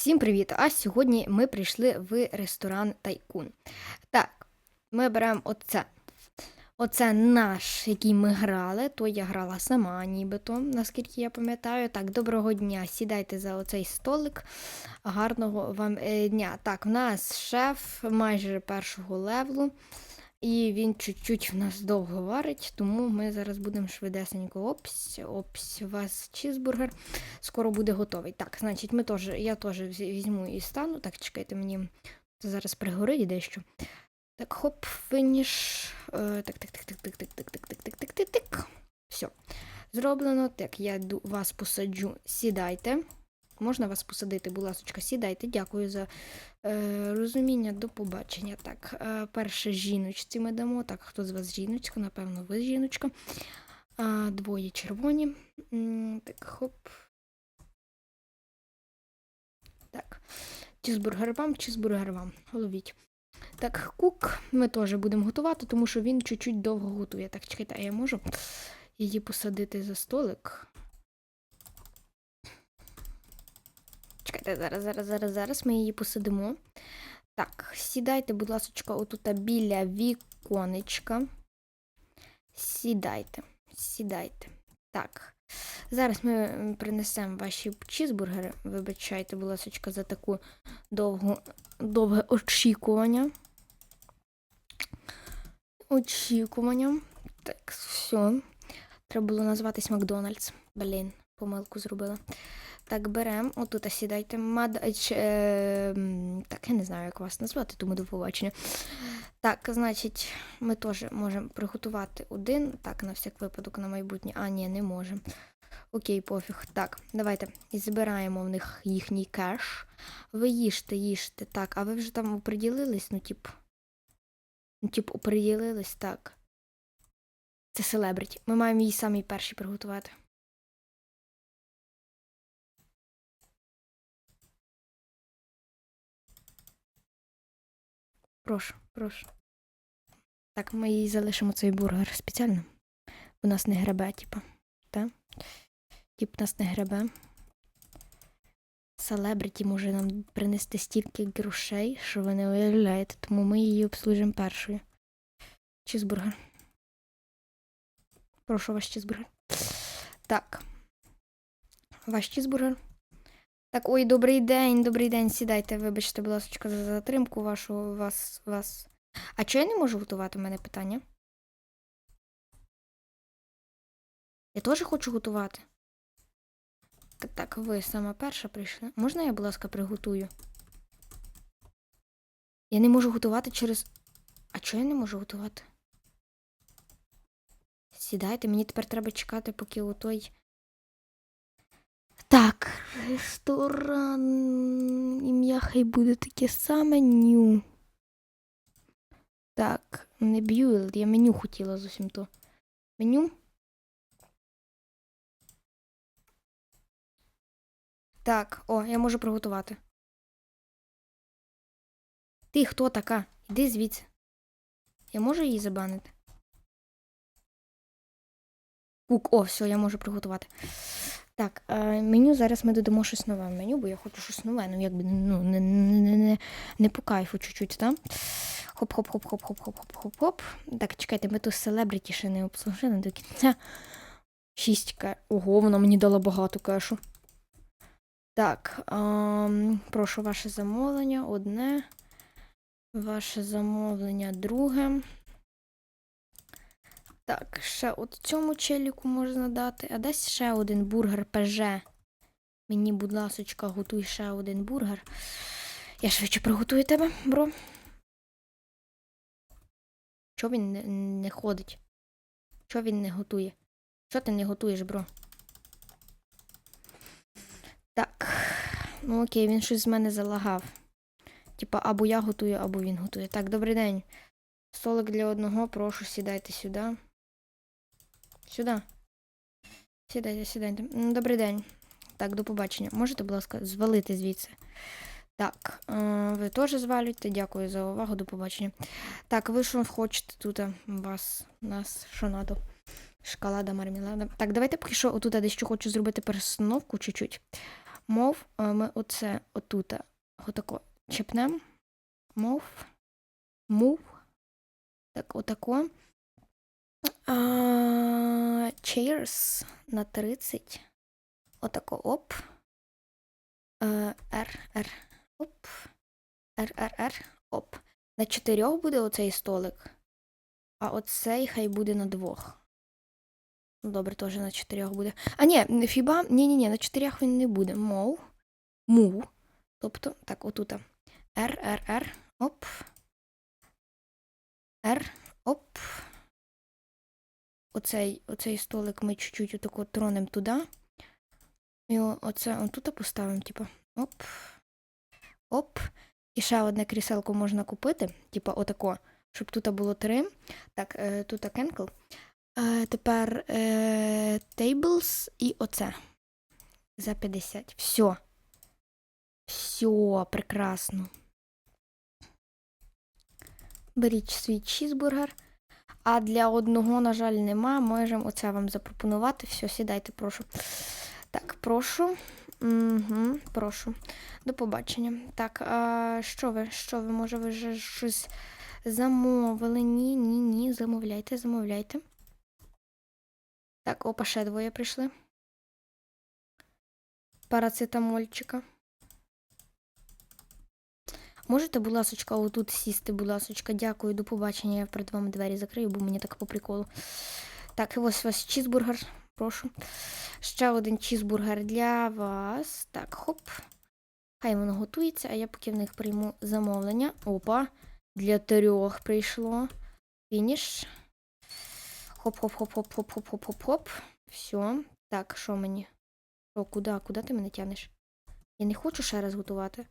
Всім привіт! А сьогодні ми прийшли в ресторан Тайкун. Так, ми беремо оце. Оце наш, який ми грали, то я грала сама, нібито, наскільки я пам'ятаю. Так, доброго дня. Сідайте за оцей столик. Гарного вам е, дня. Так, в нас шеф майже першого левелу. І він чуть-чуть в нас довго варить, тому ми зараз будемо швидесенько опсь, у вас чізбургер скоро буде готовий. Так, значить, ми теж, я теж візьму і стану. Так, чекайте, мені це зараз пригорить дещо. Так, хоп, фініш. Е, так, так, так, так, так, так, так, так, так, так, так, так, так. Все. Зроблено. Так, я вас посаджу. Сідайте. Можна вас посадити, будь ласочка, сідайте. Дякую за е, розуміння. До побачення. Так, е, перше жіночці ми дамо. Так, хто з вас жіночка? Напевно, ви жіночка. А, двоє червоні. Так, хоп. Так. Чізбургер вам, чізбургер вам. Ловіть. Так, кук ми теж будемо готувати, тому що він чуть-чуть довго готує. Так, чекайте, а я можу її посадити за столик. Чекайте, зараз, зараз, зараз, зараз ми її посадимо. Так, сідайте, будь ласка, отут біля віконечка. Сідайте, сідайте. Так. Зараз ми принесемо ваші чізбургери. Вибачайте, будь ласка, за таку довгу, довге очікування. Очікування. Так, все. Треба було назватись Макдональдс. Блін, помилку зробила. Так, беремо. Отут сідайте. Мад... ч- е, Так, я не знаю, як вас назвати, тому до побачення. Так, значить, ми теж можемо приготувати один. Так, на всяк випадок на майбутнє. А, ні, не можемо. Окей, пофіг. Так, давайте збираємо в них їхній кеш. Ви їжте, їжте. Так, а ви вже там оприділились? Ну, тип. Ну, тип, оприділились, так. Це селебриті. Ми маємо її самі перші приготувати. Прошу, прошу. Так, ми їй залишимо цей бургер спеціально. У нас не гребе, типа. Та? Тип нас не гребе. Селебриті може нам принести стільки грошей, що ви не уявляєте, тому ми її обслужимо першою. Чізбургер. Прошу ваш чізбургер. Так. Ваш чізбургер. Так, ой, добрий день, добрий день. Сідайте, вибачте, будь ласка, за затримку вашу вас. вас. А чого я не можу готувати у мене питання? Я теж хочу готувати. Так, так, ви сама перша прийшли. Можна я, будь ласка, приготую? Я не можу готувати через. А чого я не можу готувати? Сідайте, мені тепер треба чекати, поки у той. Так, ресторан. Ім'я хай буде таке саме ню. Так, не б'юлд, я меню хотіла зовсім то. Меню. Так, о, я можу приготувати. Ти хто така? Іди звідси. Я можу її забанити? Кук, о, все, я можу приготувати. Так, меню зараз ми додамо щось нове в меню, бо я хочу щось нове, ну якби ну, не, не, не, не, по кайфу чуть-чуть, так? Хоп-хоп-хоп-хоп-хоп-хоп-хоп-хоп. Так, чекайте, ми тут селебриті ще не обслужили до кінця. Шість ке. Ого, вона мені дала багато кешу. Так, ем, прошу ваше замовлення. Одне. Ваше замовлення друге. Так, ще от цьому челіку можна дати. А десь ще один бургер ПЖ. Мені, будь ласочка, готуй ще один бургер. Я швидше приготую тебе, бро. Чого він не, не ходить? Чого він не готує? Що ти не готуєш, бро? Так. Ну окей, він щось з мене залагав. Типа, або я готую, або він готує. Так, добрий день. Столик для одного, прошу, сідайте сюди. Сюди. Сідайте, сідайте. Добрий день. Так, до побачення. Можете, будь ласка, звалити звідси. Так, е, ви теж звалюєте. Дякую за увагу, до побачення. Так, ви що хочете тут? а, Вас, нас, що надо? Шоколада, мармелада. Так, давайте поки що отут я дещо хочу зробити перестановку чуть-чуть. Мов, ми оце отут отако чіпнем. Мов. Мов. Так, отако. А, cheers на 30. Отако оп. Е, Р, Р, оп. Р, Р, Р, оп. На чотирьох буде оцей столик, а оцей хай буде на двох. Ну, Добре, теж на чотирьох буде. А ні, фіба, ні, ні, ні, на чотирьох він не буде. Мов. Мув. Тобто, так, отут. Р, Р, Р, оп. Р, оп. Оцей, оцей столик ми чуть-чуть отако тронемо туди. І оце отут поставимо, типу. Оп. Оп. І ще одне кріселко можна купити, типу, отако, щоб тут було три. Так, е, тут кенкл. Е, тепер е, tables і оце. За 50. Все. Все, прекрасно. Беріть свій чізбургер. А для одного, на жаль, нема. Можемо оце вам запропонувати. Все, сідайте, прошу. Так, прошу. Угу, прошу. До побачення. Так, а що ви? Що ви? Може, ви вже щось замовили? Ні, ні, ні. Замовляйте, замовляйте. Так, опа, ще двоє прийшли. Парацетамольчика. Можете, будь ласочка, отут сісти, будь ласочка. Дякую, до побачення. Я перед вами двері закрию, бо мені так по приколу. Так, ось у вас чізбургер. Прошу. Ще один чізбургер для вас. Так, хоп. Хай воно готується, а я поки в них прийму замовлення. Опа. Для трьох прийшло. Фініш. Хоп-хоп-хоп-хоп-хоп-хоп-хоп-хоп. Все. Так, що мені? О, куди? Куди ти мене тянеш? Я не хочу ще раз готувати.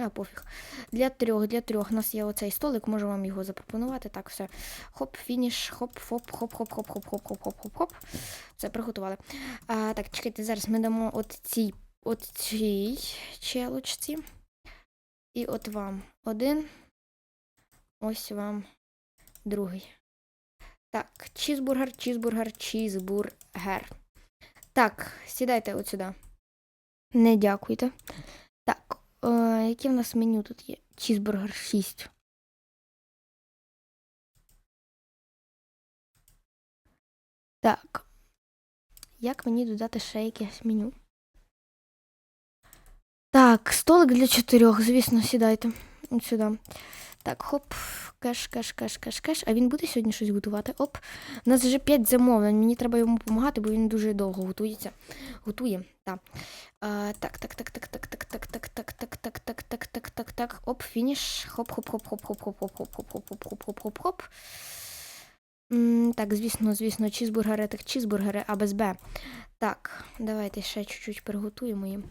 А, пофіг. Для трьох, для трьох. У нас є оцей столик, можу вам його запропонувати. Так, все. Хоп, фініш, хоп, хоп, хоп, хоп, хоп, хоп, хоп, хоп, хоп, хоп, хоп. Все, приготували. А, так, чекайте, зараз ми дамо от цій, от цій челочці. І от вам один. Ось вам другий. Так, чізбургер, чізбургер, чізбургер. Так, сідайте от сюди. Не дякуйте. Так, е, яке в нас меню тут є? Чізбургер 6. Так. Як мені додати ще якесь меню? Так, столик для чотирьох, звісно, сідайте. От сюди. Так, хоп, кеш, кеш, кеш, кеш, кеш. А він буде сьогодні щось готувати? Оп. У нас вже 5 замовлень. Мені треба йому допомагати, бо він дуже довго готується. Готує. Так. Так, так, так, так, так, так, так, так, так, так, так, так, так, так, так, так. Оп, фініш. Хоп, хоп, хоп, хоп, хоп, хоп, хоп, хоп, хоп, хоп, хоп, хоп, хоп, хоп, хоп. Так, звісно, звісно, чізбургери, так чізбургери, а без Б. Так, давайте ще чуть-чуть приготуємо їм.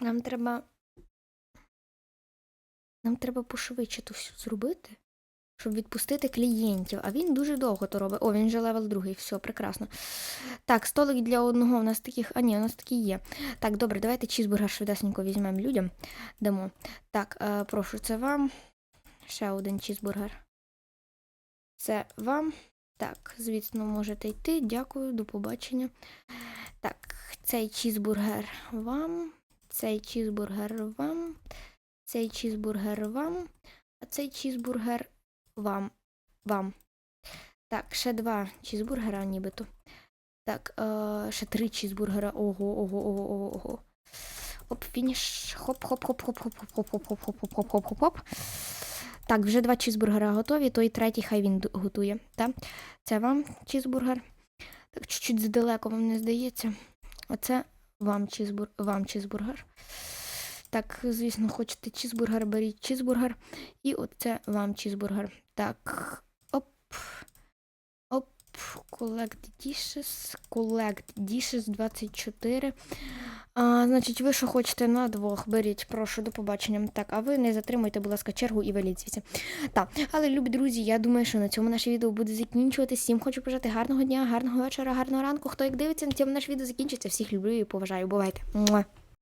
Нам треба. Нам треба пошвидше то все зробити, щоб відпустити клієнтів. А він дуже довго то робить. О, він вже левел другий, все, прекрасно. Так, столик для одного у нас таких. А ні, у нас такі є. Так, добре, давайте чізбургер швидесенько візьмемо людям. Дамо. Так, е, прошу, це вам. Ще один чізбургер. Це вам. Так, звісно, можете йти. Дякую, до побачення. Так, цей чізбургер вам. Цей чізбургер вам. Цей чізбургер вам. А цей чізбургер вам. Вам. Так, ще два чізбургера нібито. Так, е, ще три чізбургера. Ого, ого, ого, ого, ого. Оп, фініш. Хоп, хоп, хоп, хоп, хоп, хоп, хоп, хоп, хоп, хоп, хоп, хоп, хоп, хоп. Так, вже два чізбургера готові, той третій хай він готує. Так? Це вам чізбургер. Так, чуть-чуть здалеку вам не здається. Оце вам чізбур... вам чізбургер. Так, звісно, хочете чізбургер, беріть чізбургер. І оце вам чізбургер. Так. Оп. Оп. Collect dishes. Collect dishes 24. А, значить, ви що хочете на двох, беріть, прошу, до побачення. Так, а ви не затримуйте, будь ласка, чергу і веліть звідси. Так, але, любі друзі, я думаю, що на цьому наше відео буде закінчуватись. Всім хочу бажати гарного дня, гарного вечора, гарного ранку. Хто як дивиться, на цьому наше відео закінчиться. Всіх люблю і поважаю. Бувайте.